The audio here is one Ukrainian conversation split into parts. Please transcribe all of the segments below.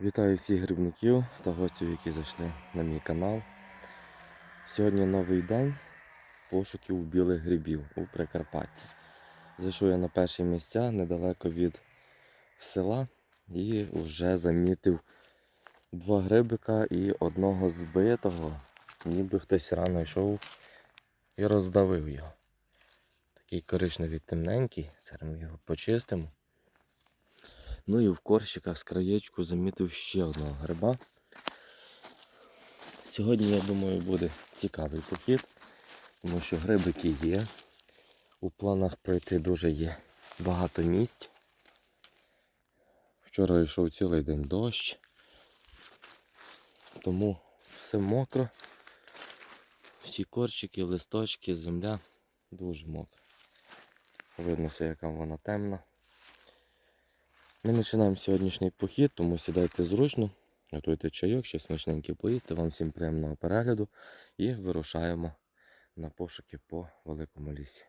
Вітаю всіх грибників та гостів, які зайшли на мій канал. Сьогодні новий день пошуків білих грибів у Прикарпатті. Зайшов я на перші місця недалеко від села і вже замітив два грибика і одного збитого. Ніби хтось рано йшов і роздавив його. Такий коричневий темненький, зараз ми його почистимо. Ну і в корщиках з краєчку замітив ще одного гриба. Сьогодні, я думаю, буде цікавий похід, тому що грибики є. У планах пройти дуже є багато місць. Вчора йшов цілий день дощ, тому все мокро. Всі корчики, листочки, земля дуже мокра. Видно яка вона темна. Ми починаємо сьогоднішній похід, тому сідайте зручно, готуйте чайок, щось смачненьке поїсти. Вам всім приємного перегляду і вирушаємо на пошуки по великому лісі.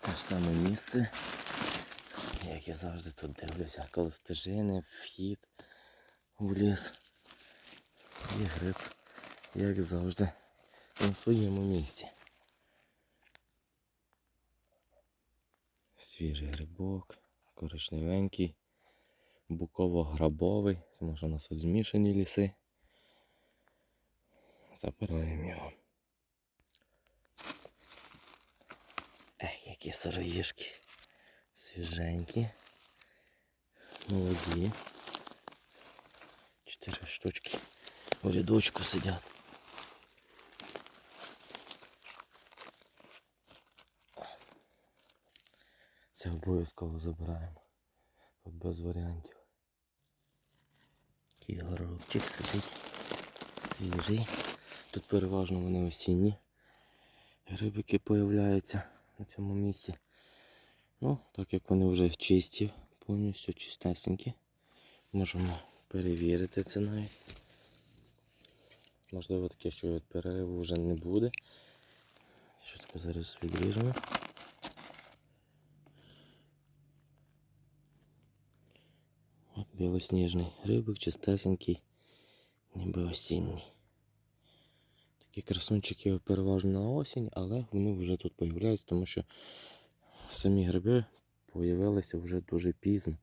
Те ж саме місце. Як я завжди тут дивлюся, коли стежини, вхід у ліс. І гриб, як завжди, на своєму місці. Свіжий грибок, коричневенький, буково-грабовий, тому що у нас тут змішані ліси. Забираємо його. Ех, які сироїшки. Свіженькі. Молоді. Чотири штучки у рядочку сидять. Це обов'язково забираємо. Тут без варіантів. Такий горобчик сидить. Свіжий. Тут переважно вони осінні. Грибики появляються на цьому місці. Ну, так як вони вже чисті, повністю чистесенькі, можемо перевірити це навіть. Можливо таке, що від перериву вже не буде. Швидко зараз відріжемо. От білосніжний грибик, чистесенький, ніби осінній. Такі красунчики переважно на осінь, але вони вже тут появляються, тому що самі гриби появилися вже дуже пізно.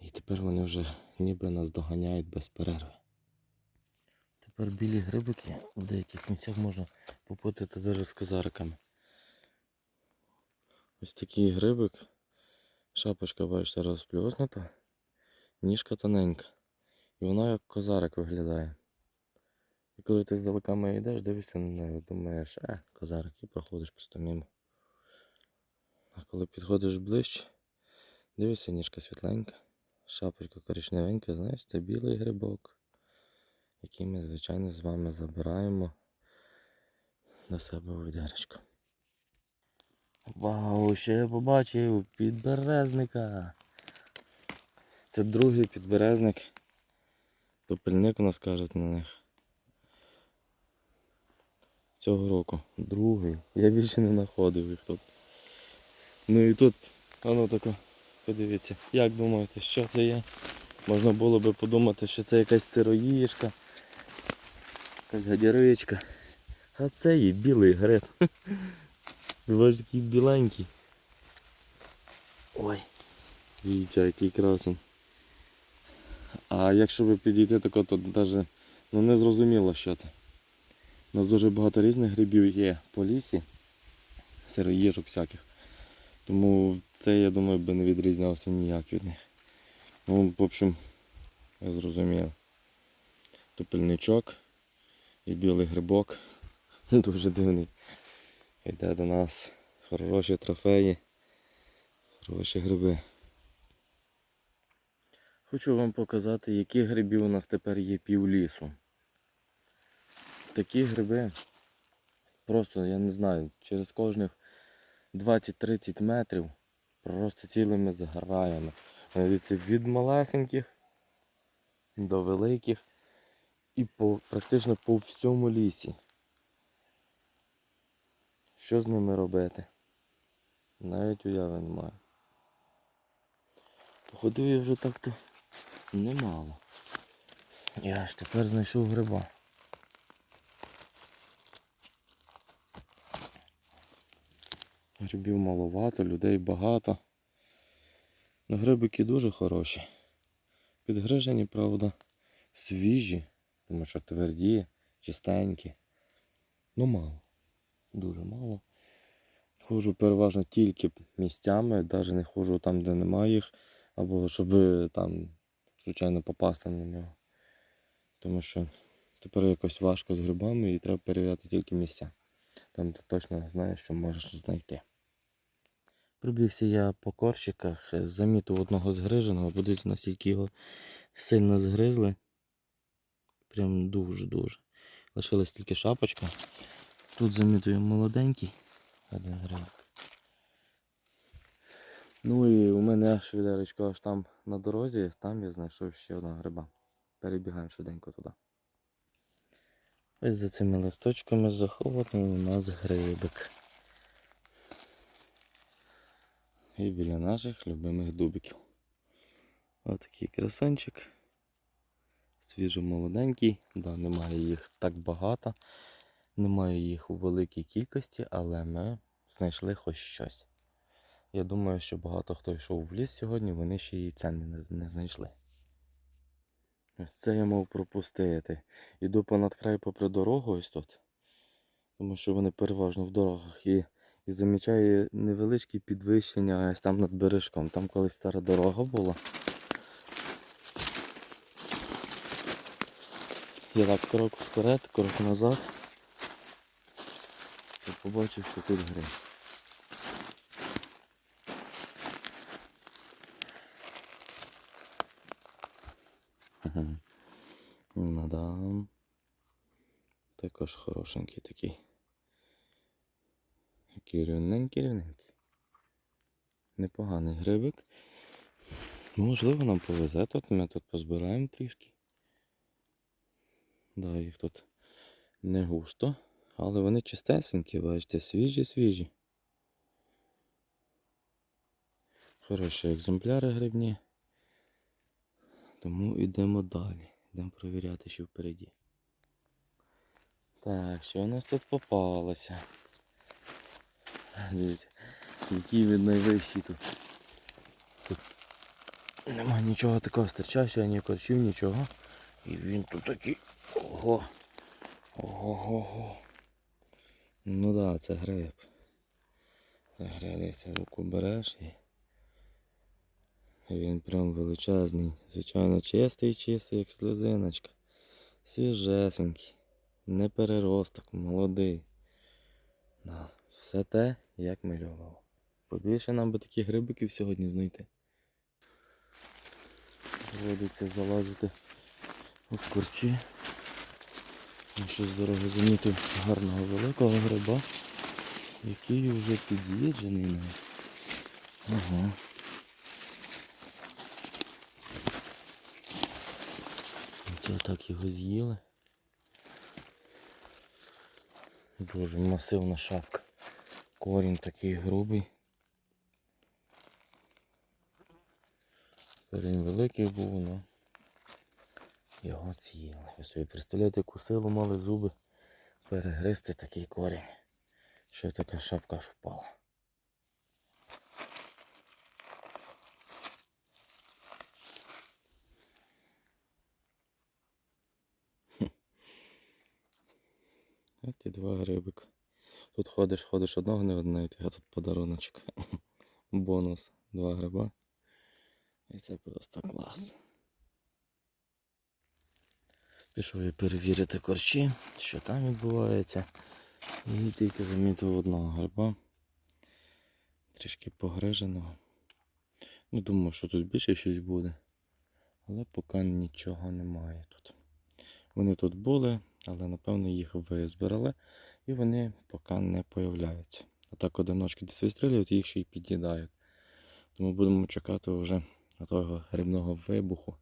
І тепер вони вже ніби нас доганяють без перерви. Тепер білі грибики в деяких місцях можна попутати навіть з козариками. Ось такий грибик. Шапочка, бачите, розплюснута, ніжка тоненька. І вона як козарик виглядає. І коли ти здалека йдеш, дивишся на неї, думаєш, е, козарик, і проходиш просто мимо. А коли підходиш ближче, дивишся, ніжка світленька, шапочка коричневенька, знаєш, це білий грибок, який ми, звичайно, з вами забираємо до себе у відеречко. Вау, ще я побачив підберезника. Це другий підберезник. Топельник у нас кажуть на них. Цього року. Другий. Я більше не знаходив їх тут. Ну і тут, воно тако, подивіться, як думаєте, що це є? Можна було би подумати, що це якась сироїшка, якась гадяричка. А це є білий гриб. Такий біленький. Ой, дивіться, який красень. А якщо ви підійти тако, то навіть ну, не зрозуміло, що це. У нас дуже багато різних грибів є по лісі, сироїжок всяких. Тому це, я думаю, би не відрізнявся ніяк від них. Ну, в общем, я зрозумів. Топельничок і білий грибок. Дуже дивний. Йде до нас хороші трофеї, хороші гриби. Хочу вам показати, які грибів у нас тепер є пів лісу. Такі гриби, просто, я не знаю, через кожних 20-30 метрів просто цілими зграями. Дивіться, від малесеньких до великих і по, практично по всьому лісі. Що з ними робити? Навіть уяви не маю. Походив я вже так-то немало. Я ж тепер знайшов гриба. Грибів маловато, людей багато. Ну, грибики дуже хороші. Підгрижені, правда, свіжі, тому що тверді, чистенькі. Ну мало. Дуже мало. Ходжу переважно тільки місцями, навіть не ходжу там, де немає їх, або щоб там, звичайно, попасти на нього. Тому що тепер якось важко з грибами і треба перевіряти тільки місця. Там ти точно знаєш, що можеш знайти. Прибігся я по корчиках, замітив одного згриженого, подивіться, наскільки його сильно згризли. Прям дуже-дуже. Лишилась тільки шапочка. Тут замітую молоденький. Один грибик. Ну і у мене відеречко аж там на дорозі, там я знайшов ще одного гриба. Перебігаємо швиденько туди. Ось за цими листочками захований у нас грибик. І біля наших любимих дубиків. Ось такий красончик. Свіжо молоденький, да, немає їх так багато, немає їх у великій кількості, але ми знайшли хоч щось. Я думаю, що багато хто йшов в ліс сьогодні, вони ще і це не, не знайшли. Ось це я мав пропустити. Іду понад край попри дорогу ось тут. Тому що вони переважно в дорогах. І, і замічаю невеличкі підвищення ось там над бережком. Там колись стара дорога була. Я так крок вперед, крок назад. І побачив, що тут гриб. Мгм. Ну. Також хорошенький такий. Який рівненький. Непоганий грибик. Можливо, нам повезе тут, ми тут позбираємо трішки. Да, їх тут не густо, але вони чистесенькі, бачите, свіжі, свіжі. Хороші екземпляри грибні. Тому йдемо далі. Йдемо перевіряти, що впереді. Так, що у нас тут попалося? Дивіться, який він найвищий тут. Тут нема нічого такого стирчався, ні корчів, нічого. І він тут такий. Ого. Ого-го-го. Ну да, це гриб. Це гриб, дивіться, руку береш. І Він прям величезний. Звичайно, чистий, чистий, як сльозиночка. Свіжесенький. Не переросток, молодий. Да, все те, як мальовував. Побільше нам би таких грибиків сьогодні знайти. Доводиться залазити в корчі. Щось дорого замітив гарного великого гриба, який вже під'їджений навіть. Ага. Це так його з'їли. Дуже масивна шапка. Корінь такий грубий. Корінь великий був, але його з'їли. Ви собі представляєте, яку силу мали зуби перегризти такий корінь, що така шапка аж впала. От і два грибика. Тут ходиш, ходиш одного не однайти, а тут подаруночок. Бонус. Два гриба. І це просто клас. Пішов я перевірити корчі, що там відбувається. І тільки замітив одного гриба. Трішки погриженого. Ну, думаю, що тут більше щось буде. Але поки нічого немає тут. Вони тут були, але напевно їх визбирали і вони поки не появляються. А так одиночки десь вистрілюють їх ще й під'їдають. Тому будемо чекати вже того грибного вибуху,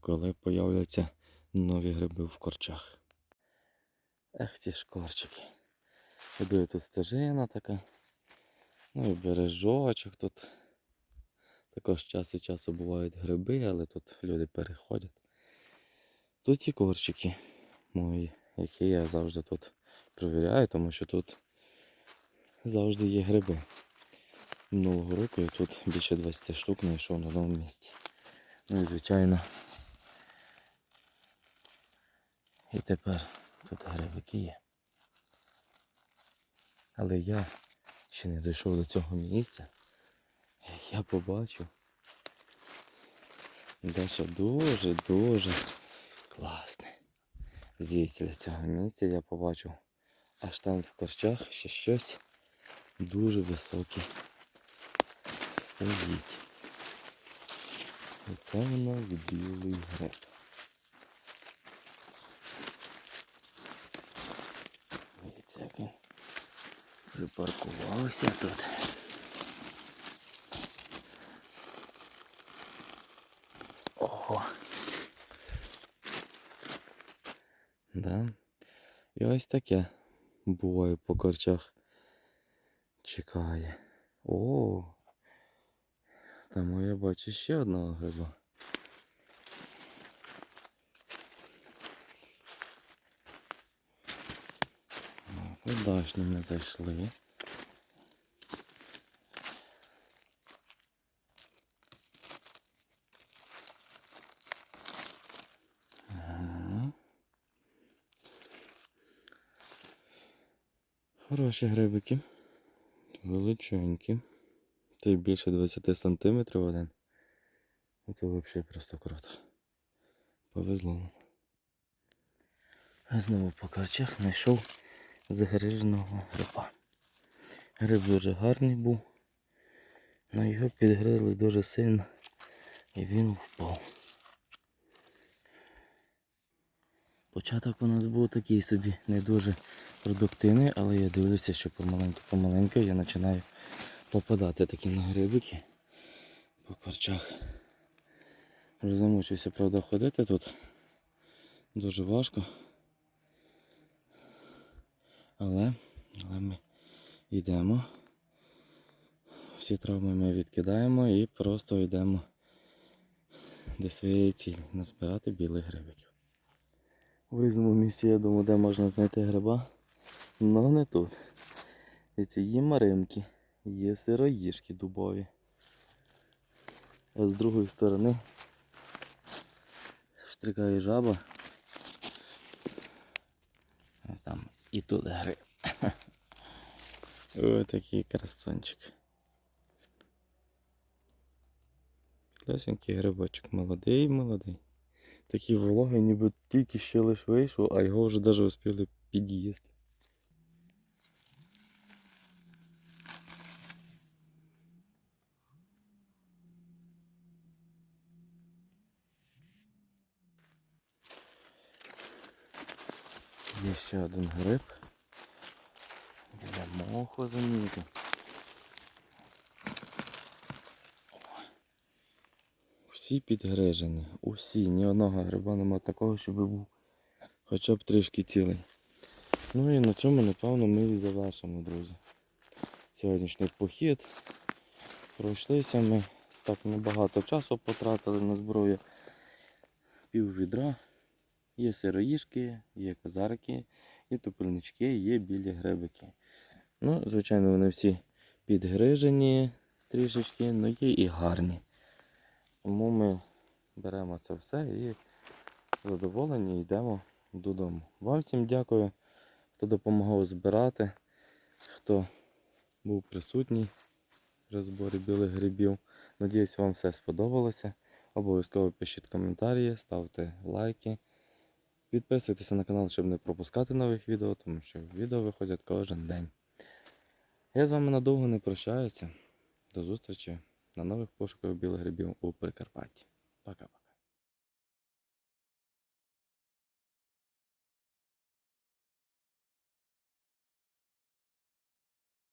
коли появляться нові гриби в корчах. Ех, ці шкорчики. Ходує тут стежина така. Ну і бережочок тут. Також час від часу бувають гриби, але тут люди переходять. Тут і корчики мої, які я завжди тут провіряю, тому що тут завжди є гриби. Минулого року я тут більше 20 штук знайшов на одному місці. Ну і звичайно. І тепер тут грибики є. Але я ще не дійшов до цього місця. Я побачив. Дещо дуже-дуже класне. Звідси з цього місця я побачив аж там в корчах ще щось дуже високе стоїть. І це воно білий гриб. Дивіться, як він припаркувався тут. Ого. Да. І ось таке буває по корчах. Чекає. О, там я бачу ще одного гриба. Удачно ми зайшли. Хороші грибики. Величенькі. Це більше 20 сантиметрів один. Це взагалі просто круто. Повезло нам. А знову по карчах знайшов загриженого гриба. Гриб дуже гарний був. На його підгризли дуже сильно і він впав. Початок у нас був такий собі не дуже продуктивний, але я дивлюся, що помаленьку-помаленьку я починаю попадати такі на грибики по корчах. Замучився, правда, ходити тут. Дуже важко. Але, але ми йдемо. Всі травми ми відкидаємо і просто йдемо до своєї цілі назбирати білих грибиків. В різному місці, я думаю, де можна знайти гриба, але не тут. Ці є маримки, є сироїшки дубові. А з другої сторони штрикає жаба. Ось там і тут гриб. Ось такий красунчик. Лесенький грибочок, молодий, молодий. Такий вологий, ніби тільки ще лиш вийшов, а його вже навіть успіли під'їсти. Є ще один гриб. Біля моху замітив. Всі підгрижені, усі, ні одного гриба нема такого, щоб був хоча б трішки цілий. Ну і на цьому, напевно, ми і завершимо, друзі. Сьогоднішній похід. Пройшлися ми так небагато часу потратили на зброю. Пів відра. Є сироїшки, є козарики, є тупельнички, є білі грибики. Ну, звичайно, вони всі підгрижені трішечки, але є і гарні. Тому ми беремо це все і задоволені йдемо додому. Вам всім дякую, хто допомагав збирати, хто був присутній при зборі білих грибів. Надіюсь, вам все сподобалося. Обов'язково пишіть коментарі, ставте лайки. Підписуйтеся на канал, щоб не пропускати нових відео, тому що відео виходять кожен день. Я з вами надовго не прощаюся. До зустрічі на нових пошуках білих грибів у Прикарпатті. Пока.